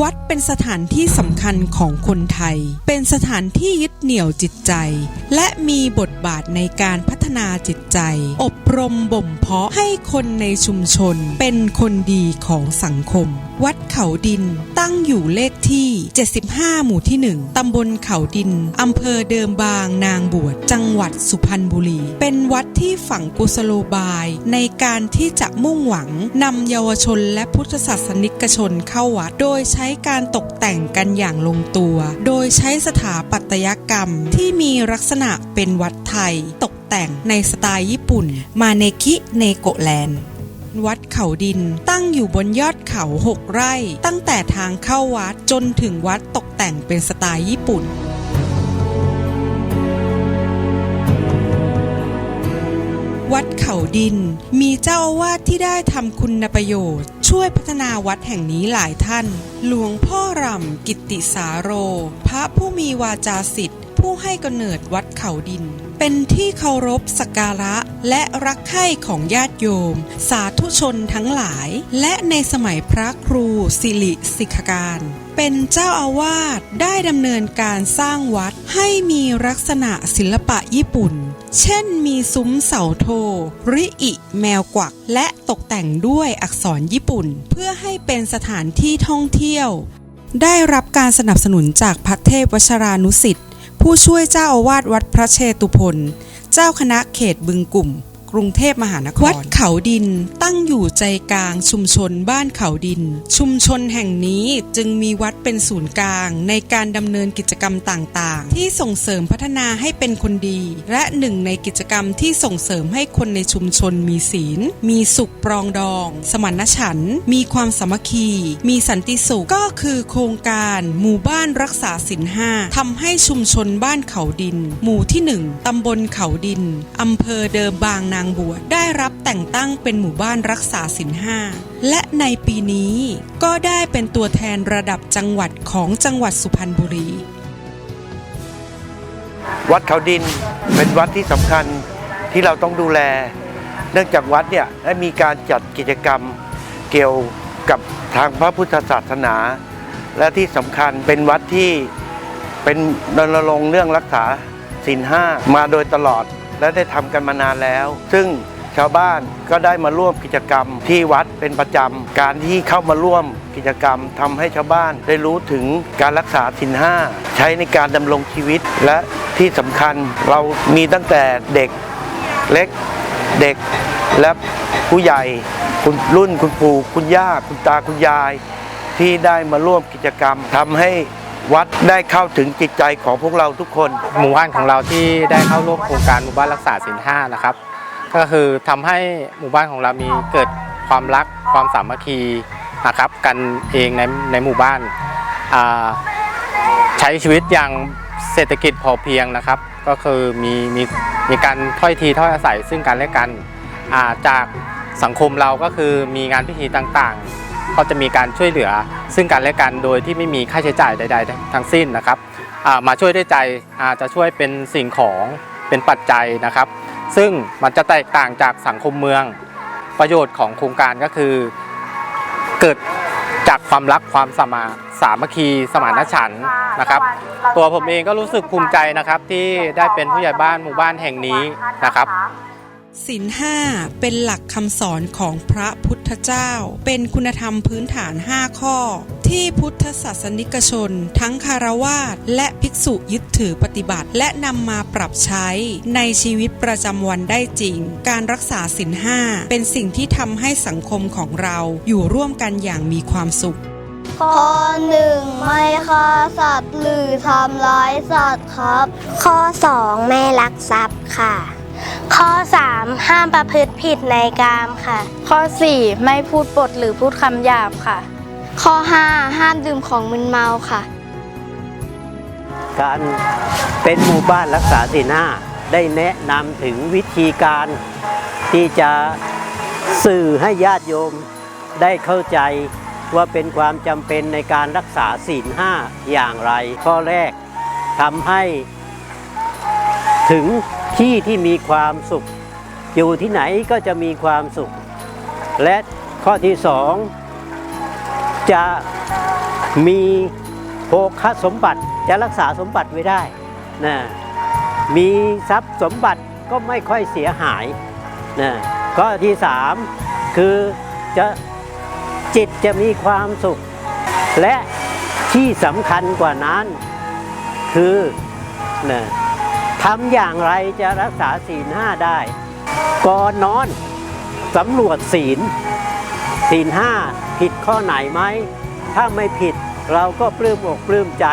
วัดเป็นสถานที่สำคัญของคนไทย เป็นสถานที่ยึดเหนี่ยวจิตใจ และมีบทบาทในการพัฒนาจิตใจ อบรมบ่มเพาะให้คนในชุมชน เป็นคนดีของสังคม วัดเขาดินตั้งอยู่เลขที่ 75 หมู่ที่ 1 ตำบลเขาดิน อำเภอเดิมบางนางบวช จังหวัดสุพรรณบุรี เป็นวัดที่ฝังกุศโลบาย ในการที่จะมุ่งหวังนำเยาวชนและพุทธศาสนิกชนเข้าวัด โดยใช้การตกแต่งกันอย่างลงตัว โดยใช้สถาปัตยกรรมที่มีลักษณะเป็นวัดไทย ตกแต่งในสไตล์ญี่ปุ่น มาเนคิเนโกแลนด์วัดเขาดินตั้งอยู่บนยอดเขาหกไร่ ตั้งแต่ทางเข้าวัดจนถึงวัดตกแต่งเป็นสไตล์ญี่ปุ่น วัดเขาดิน มีเจ้าอาวาสที่ได้ทำคุณประโยชน์ ช่วยพัฒนาวัดแห่งนี้หลายท่าน หลวงพ่อรำกิติสาโร พระผู้มีวาจาสิทธิ์ผู้ให้กำเนิดวัดเขาดิน เป็นที่เคารพสักการะและรักใคร่ของญาติโยม สาธุชนทั้งหลาย และในสมัยพระครูสิริสิกการเป็นเจ้าอาวาสได้ดำเนินการสร้างวัดให้มีลักษณะศิลปะญี่ปุ่น เช่นมีซุ้มเสาโท ริอิ แมวกวัก และตกแต่งด้วยอักษรญี่ปุ่น เพื่อให้เป็นสถานที่ท่องเที่ยว ได้รับการสนับสนุนจากพระเทพวชรานุสิทธิ์ผู้ช่วยเจ้าอาวาสวัดพระเชตุพนเจ้าคณะเขตบึงกลุ่ม กรุงเทพมหานคร วัดเขาดินตั้งอยู่ใจกลางชุมชนบ้านเขาดิน ชุมชนแห่งนี้จึงมีวัดเป็นศูนย์กลางในการดำเนินกิจกรรมต่างๆ ที่ส่งเสริมพัฒนาให้เป็นคนดี และหนึ่งในกิจกรรมที่ส่งเสริมให้คนในชุมชนมีศีล มีสุขปรองดอง สมานฉันท์มีความสามัคคี มีสันติสุขก็คือโครงการหมู่บ้านรักษาศีลห้าทำให้ชุมชนบ้านเขาดิน หมู่ที่หนึ่งตำบลเขาดินอำเภอเดิมบางนางบวได้รับแต่งตั้งเป็นหมู่บ้านรักษาศีลห้าและในปีนี้ก็ได้เป็นตัวแทนระดับจังหวัดของจังหวัดสุพรรณบุรี วัดเขาดินเป็นวัดที่สำคัญที่เราต้องดูแล เนื่องจากวัดเนี่ยได้มีการจัดกิจกรรมเกี่ยวกับทางพระพุทธศาสนา และที่สำคัญเป็นวัดที่เป็นรณรงค์เรื่องรักษาศีลห้ามาโดยตลอด และได้ทำกันมานานแล้ว ซึ่งชาวบ้านก็ได้มาร่วมกิจกรรมที่วัดเป็นประจำ การที่เข้ามาร่วมกิจกรรมทำให้ชาวบ้านได้รู้ถึงการรักษาศีลห้าใช้ในการดำรงชีวิตและที่สำคัญเรามีตั้งแต่เด็กเล็กเด็กและผู้ใหญ่คุณรุ่นคุณปู่คุณย่าคุณตาคุณยาย ที่ได้มาร่วมกิจกรรมทำให้ วัดได้เข้าถึงจิตใจของพวกเราทุกคน หมู่บ้านของเราที่ได้เข้าร่วมโครงการหมู่บ้านรักษาศีลห้านะครับ ก็คือทำให้หมู่บ้านของเรามีเกิดความรักความสามัคคีนะครับกันเองในในหมู่บ้านใช้ชีวิตอย่างเศรษฐกิจพอเพียงนะครับ ก็คือมีมีมีการถ้อยทีถ้อยอาศัยซึ่งกันและกันจากสังคมเราก็คือมีงานพิธีต่างๆ ก็จะมีการช่วยเหลือซึ่งกันและกันโดยที่ไม่มีค่าใช้จ่ายใด ๆ ทั้งสิ้นนะครับมาช่วยด้วยใจอาจจะช่วยเป็นสิ่งของเป็นปัจจัยนะครับ ซึ่งมันจะแตกต่างจากสังคมเมืองประโยชน์ของโครงการก็คือ เกิดจากความรักความสามาสามัคคีสมานฉันท์นะครับ ตัวผมเองก็รู้สึกภูมิใจนะครับที่ได้เป็นผู้ใหญ่บ้านหมู่บ้านแห่งนี้นะครับศีลห้าเป็นหลักคำสอนของพระพุท ธเจ้า เป็นคุณธรรมพื้นฐาน 5 ข้อ ที่พุทธศาสนิกชน ทั้งคารวาสและภิกษุยึดถือปฏิบัติ และนำมาปรับใช้ในชีวิตประจำวันได้จริง การรักษาศีลห้าเป็นสิ่งที่ทำให้สังคมของเราอยู่ร่วมกันอย่างมีความสุขข้อหนึ่งไม่ฆ่าสัตว์หรือทำร้ายสัตว์ครับ ข้อ2ไม่ลักทรัพย์ค่ะ ข้อ 3 ห้ามประพฤติผิดในกามค่ะ ข้อ 4 ไม่พูดปดหรือพูดคำหยาบค่ะ ข้อ 5 ห้ามดื่มของมึนเมาค่ะ การเป็นหมู่บ้านรักษาศีลห้าได้แนะนำถึงวิธีการที่จะสื่อให้ญาติโยมได้เข้าใจว่าเป็นความจำเป็นในการรักษาศีลห้าอย่างไร ข้อแรกทำให้ถึง ที่ที่มีความสุข อยู่ที่ไหนก็จะมีความสุข และข้อที่สองจะมีโภคสมบัติจะรักษาสมบัติไว้ได้นะมีทรัพย์สมบัติก็ไม่ค่อยเสียหายนะข้อที่สามคือจะจิตจะมีความสุข และที่สำคัญกว่านั้นคือนะ ทำอย่างไรจะรักษาศีลห้าได้ ก่อนนอนสำรวจศีล ศีลห้าผิดข้อไหนไหม ถ้าไม่ผิดเราก็ปลื้มอกปลื้มใจ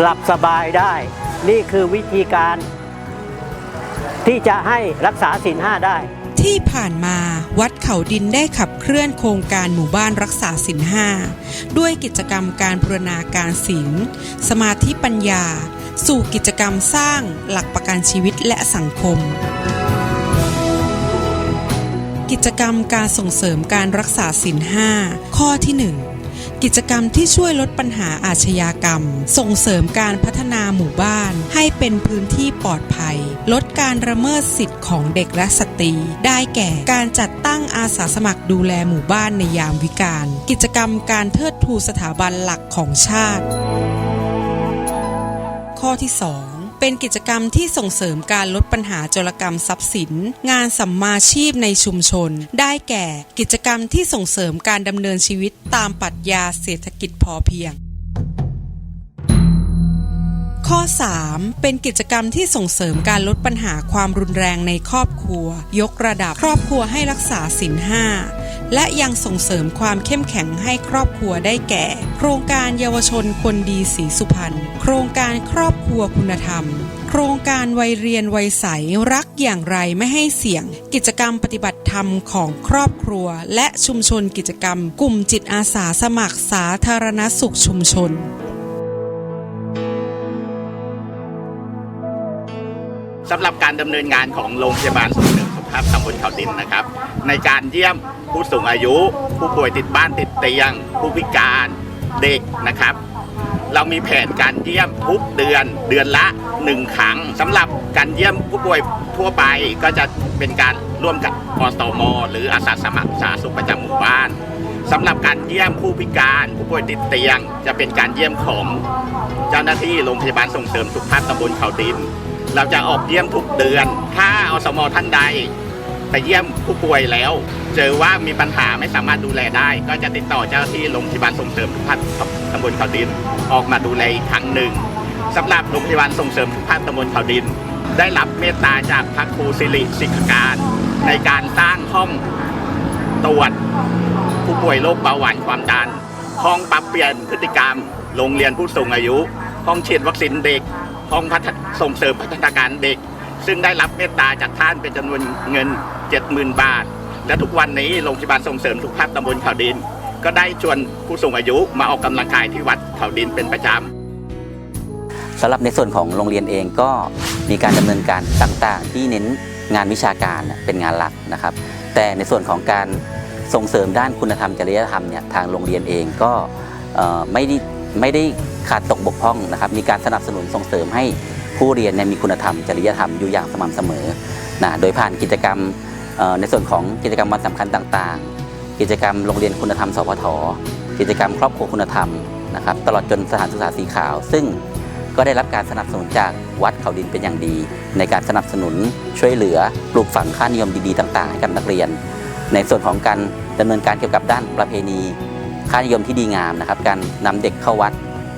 หลับสบายได้ นี่คือวิธีการ ที่จะให้รักษาศีลห้าได้ ที่ผ่านมาวัดเขาดินได้ขับเคลื่อนโครงการหมู่บ้านรักษาศีลห้าด้วยกิจกรรมการบูรณาการศีลสมาธิปัญญา สู่กิจกรรมสร้างหลักประกันชีวิตและสังคม กิจกรรมการส่งเสริมการรักษาศีลห้าข้อที่ 1กิจกรรมที่ช่วยลดปัญหาอาชญากรรม ส่งเสริมการพัฒนาหมู่บ้าน ให้เป็นพื้นที่ปลอดภัย ลดการระเมิดสิทธิ์ของเด็กและสตรี ได้แก่การจัดตั้งอาสาสมัครดูแลหมู่บ้านในยามวิกาล กิจกรรมการเทิดทูสถาบันหลักของชาติ ข้อที่ 2 เป็นกิจกรรมที่ส่งเสริมการลดปัญหาโจรกรรมทรัพย์สิน งานสัมมาชีพในชุมชน ได้แก่กิจกรรมที่ส่งเสริมการดำเนินชีวิตตามปรัชญาเศรษฐกิจพอเพียง ข้อ 3 เป็นกิจกรรมที่ส่งเสริมการลดปัญหาความรุนแรงในครอบครัว ยกระดับครอบครัวให้รักษาศีลห้าและยังส่งเสริมความเข้มแข็งให้ครอบครัวได้แก่ โครงการเยาวชนคนดีสีสุพรรณโครงการครอบครัวคุณธรรม โครงการวัยเรียนวัยใสรักอย่างไรไม่ให้เสี่ยง กิจกรรมปฏิบัติธรรมของครอบครัว และชุมชนกิจกรรม กลุ่มจิตอาสาสมัครสาธารณสุขชุมชน สำหรับการดำเนินงานของโรงพยาบาลส่งเสริมสุขภาพตำบลเขาดินนะครับ ในการเยี่ยมผู้สูงอายุ ผู้ป่วยติดบ้านติดเตียง ผู้พิการเด็กนะครับ เรามีแผนการเยี่ยมทุกเดือนเดือนละหนึ่งครั้งสำหรับการเยี่ยมผู้ป่วยทั่วไปก็จะเป็นการร่วมกับอสตมหรืออาสาสมัครสาธารณสุขประจำหมู่บ้านสำหรับการเยี่ยมผู้พิการผู้ป่วยติดเตียง จะเป็นการเยี่ยมของเจ้าหน้าที่โรงพยาบาลส่งเสริมสุขภาพตำบลเขาดิน เราจะออกเยี่ยมทุกเดือน ถ้าอสมท่านใดไปเยี่ยมผู้ป่วยแล้ว เจอว่ามีปัญหาไม่สามารถดูแลได้ ก็จะติดต่อเจ้าที่โรงพยาบาลส่งเสริมสุขภาพตำบลเขาดินออกมาดูแลอีกครั้งหนึ่งสำหรับโรงพยาบาลส่งเสริมสุขภาพตำบลเขาดิน ได้รับเมตตาจากพระครูสิริสิกการ ในการสร้างห้องตรวจผู้ป่วยโรคเบาหวานความดันห้องปรับเปลี่ยนพฤติกรรม โรงเรียนผู้สูงอายุ ห้องฉีดวัคซีนเด็ก องพัฒส่งเสริมพัฒนาการเด็ก ซึ่งได้รับเมตตาจากท่านเป็นจำนวนเงิน 70,000 บาท และทุกวันนี้โรงพยาบาลส่งเสริมสุขภาพตำบลเขาดิน ก็ได้ชวนผู้สูงอายุมาออกกำลังกายที่วัดเขาดินเป็นประจำสำหรับในส่วนของโรงเรียนเองก็มีการดำเนินการต่างๆ ที่เน้นงานวิชาการเป็นงานหลักนะครับ แต่ในส่วนของการส่งเสริมด้านคุณธรรมจริยธรรมเนี่ยทางโรงเรียนเองก็ไม่ได้ ไม่ได้ขาดตกบกพร่องนะครับ มีการสนับสนุนส่งเสริมให้ผู้เรียนเนี่ยมีคุณธรรม จริยธรรมอยู่อย่างสม่ำเสมอนะโดยผ่านกิจกรรมในส่วนของกิจกรรมวันสำคัญต่างๆ กิจกรรมโรงเรียนคุณธรรม สพทกิจกรรมครอบครัวคุณธรรมนะครับตลอดจนสถานศึกษาสีขาว ซึ่งก็ได้รับการสนับสนุนจากวัดเขาดินเป็นอย่างดี ในการสนับสนุนช่วยเหลือปลูกฝังค่านิยมดีๆ ต่างๆ ให้กับนักเรียน ในส่วนของการดำเนินการเกี่ยวกับด้านประเพณี ค่านิยมที่ดีงามนะครับการนำเด็กเข้าวัด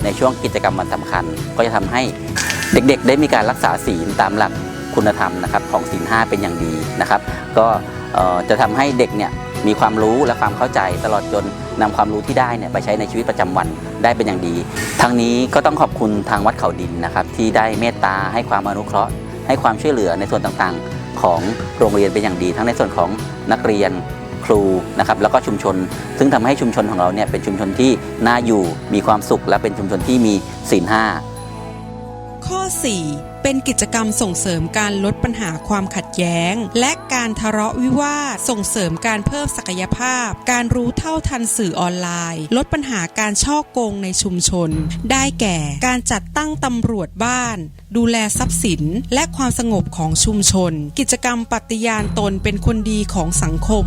ในช่วงกิจกรรมวันสำคัญ ก็จะทำให้เด็กๆ ได้มีการรักษาศีลตามหลักคุณธรรมนะครับของศีลห้าเป็นอย่างดีนะครับ ก็จะทำให้เด็กเนี่ยมีความรู้และความเข้าใจตลอดจนนำความรู้ที่ได้เนี่ยไปใช้ในชีวิตประจำวันได้เป็นอย่างดี ทั้งนี้ก็ต้องขอบคุณทางวัดเขาดินนะครับ ที่ได้เมตตาให้ความอนุเคราะห์ ให้ความช่วยเหลือในส่วนต่างๆ ของโรงเรียนเป็นอย่างดี ทั้งในส่วนของนักเรียน ครูนะครับแล้วก็ชุมชน ซึ่งทำให้ชุมชนของเราเนี่ยเป็นชุมชนที่น่าอยู่มีความสุข และเป็นชุมชนที่มีศีลห้าข้อ 4 เป็นกิจกรรมส่งเสริมการลดปัญหาความขัดแย้ง และการทะเลาะวิวาทส่งเสริมการเพิ่มศักยภาพ การรู้เท่าทันสื่อออนไลน์ ลดปัญหาการช่อโกงในชุมชน ได้แก่การจัดตั้งตำรวจบ้าน ดูแลทรัพย์สิน และความสงบของชุมชน กิจกรรมปฏิญาณตนเป็นคนดีของสังคม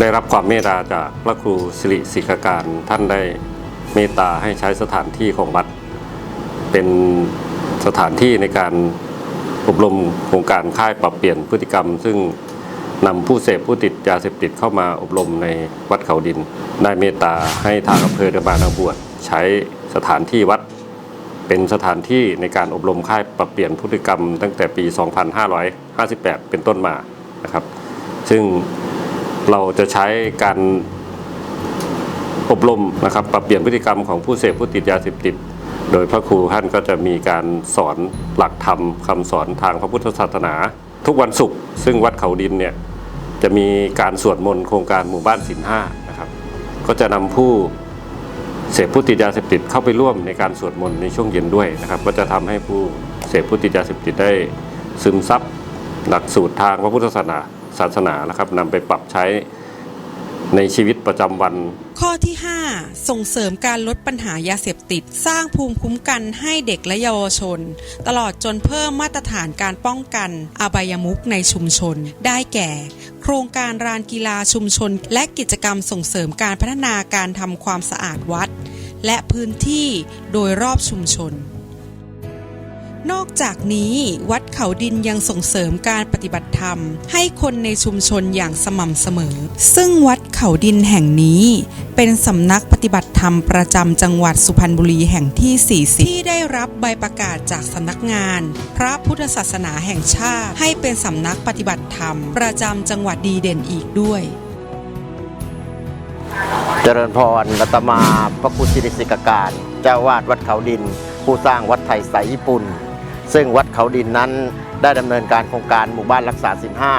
ได้รับความเมตตาจากพระครูสิริสิกการท่านได้เมตตาให้ใช้สถานที่ของวัด เป็นสถานที่ในการอบรมโครงการค่ายปรับเปลี่ยนพฤติกรรม ซึ่งนำผู้เสพผู้ติดยาเสพติดเข้ามาอบรมในวัดเขาดิน ได้เมตตาให้ทางอำเภอเดบานาบวชใช้สถานที่วัด เป็นสถานที่ในการอบรมค่ายปรับเปลี่ยนพฤติกรรม ตั้งแต่ปี 2558 เป็นต้นมานะครับ ซึ่ง เราจะใช้การอบรมนะครับ ปรับเปลี่ยนพฤติกรรมของผู้เสพผู้ติดยาเสพติด โดยพระครูท่านก็จะมีการสอนหลักธรรมคำสอนทางพระพุทธศาสนา ทุกวันศุกร์ซึ่งวัดเขาดินเนี่ยจะมีการสวดมนต์โครงการหมู่บ้านศิลห้านะครับก็จะนำผู้เสพผู้ติดยาเสพติดเข้าไปร่วมในการสวดมนต์ในช่วงเย็นด้วยนะครับก็จะทำให้ผู้เสพผู้ติดยาเสพติดได้ซึมซับหลักสูตรทางพระพุทธศาสนา ศาสนานะครับนำไปปรับใช้ในชีวิตประจำวัน ข้อที่ 5 ส่งเสริมการลดปัญหายาเสพติด สร้างภูมิคุ้มกันให้เด็กและเยาวชน ตลอดจนเพิ่มมาตรฐานการป้องกันอบายมุขในชุมชน ได้แก่ โครงการรานกีฬาชุมชน และกิจกรรมส่งเสริมการพัฒนาการทำความสะอาดวัด และพื้นที่โดยรอบชุมชน นอกจากนี้วัดเขาดินยังส่งเสริมการปฏิบัติธรรม ให้คนในชุมชนอย่างสม่ำเสมอ ซึ่งวัดเขาดินแห่งนี้ เป็นสำนักปฏิบัติธรรมประจำจังหวัดสุพรรณบุรีแห่งที่ 40 ที่ได้รับใบประกาศจากสำนักงาน พระพุทธศาสนาแห่งชาติ ให้เป็นสำนักปฏิบัติธรรม ประจำจังหวัดดีเด่นอีกด้วยเจริญพรรัตมาพระครูสิริสิกการ เจ้าวาดวัดเขาดิน ผู้สร้างวัดไทยสายญี่ปุ่น ซึ่งวัดเขาดินนั้นได้ดำเนินการโครงการหมู่บ้านรักษาสินห้า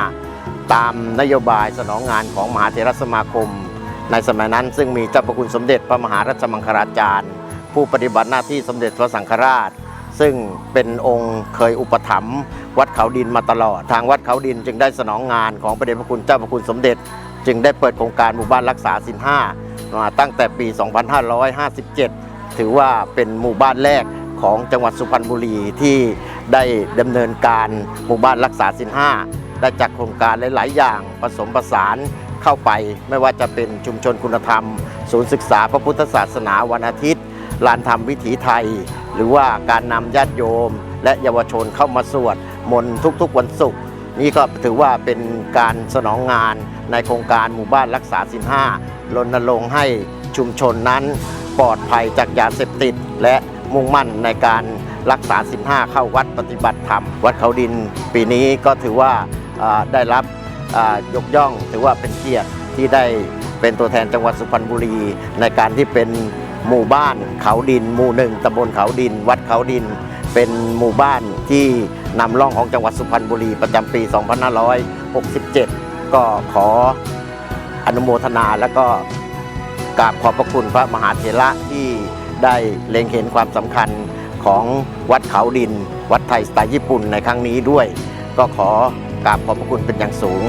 ตามนโยบายสนองงานของมหาเถรสมาคม ในสมัยนั้นซึ่งมีเจ้าพระคุณสมเด็จพระมหารัชมังคลาจารย์ ผู้ปฏิบัติหน้าที่สมเด็จพระสังฆราช ซึ่งเป็นองค์เคยอุปถัมภ์วัดเขาดินมาตลอด ทางวัดเขาดินจึงได้สนองงานของพระเดชพระคุณเจ้าพระคุณสมเด็จ จึงได้เปิดโครงการหมู่บ้านรักษาสินห้ามาตั้งแต่ปี 2557 ถือว่าเป็นหมู่บ้านแรก ของจังหวัดสุพรรณบุรีที่ได้ดำเนินการหมู่บ้านรักษาสินห้าได้จัดโครงการหลาย ๆ อย่างผสมผสานเข้าไป ไม่ว่าจะเป็นชุมชนคุณธรรม ศูนย์ศึกษาพระพุทธศาสนาวันอาทิตย์ลานธรรมวิถีไทย หรือว่าการนำญาติโยม และเยาวชนเข้ามาสวดมนต์ทุก ๆ วันศุกร์นี่ก็ถือว่าเป็นการสนองงานในโครงการหมู่บ้านรักษาสินห้ารณรงค์ให้ชุมชนนั้นปลอดภัยจากยาเสพติดและ มุ่งมั่นในการรักษาสินห้าเข้าวัดปฏิบัติธรรม วัดเขาดินปีนี้ก็ถือว่าได้รับยกย่อง ถือว่าเป็นเกียรติที่ได้เป็นตัวแทนจังหวัดสุพรรณบุรี ในการที่เป็นหมู่บ้านเขาดิน หมู่หนึ่งตำบลเขาดิน วัดเขาดิน เป็นหมู่บ้านที่นำร่องของจังหวัดสุพรรณบุรีประจำปี 2567 ก็ขออนุโมทนาและก็กราบขอบพระคุณพระมหาเถระที่ ได้เล็งเห็นความสำคัญของวัดเขาดิน วัดไทยสไตล์ญี่ปุ่นในครั้งนี้ด้วย ก็ขอกราบขอบพระคุณเป็นอย่างสูง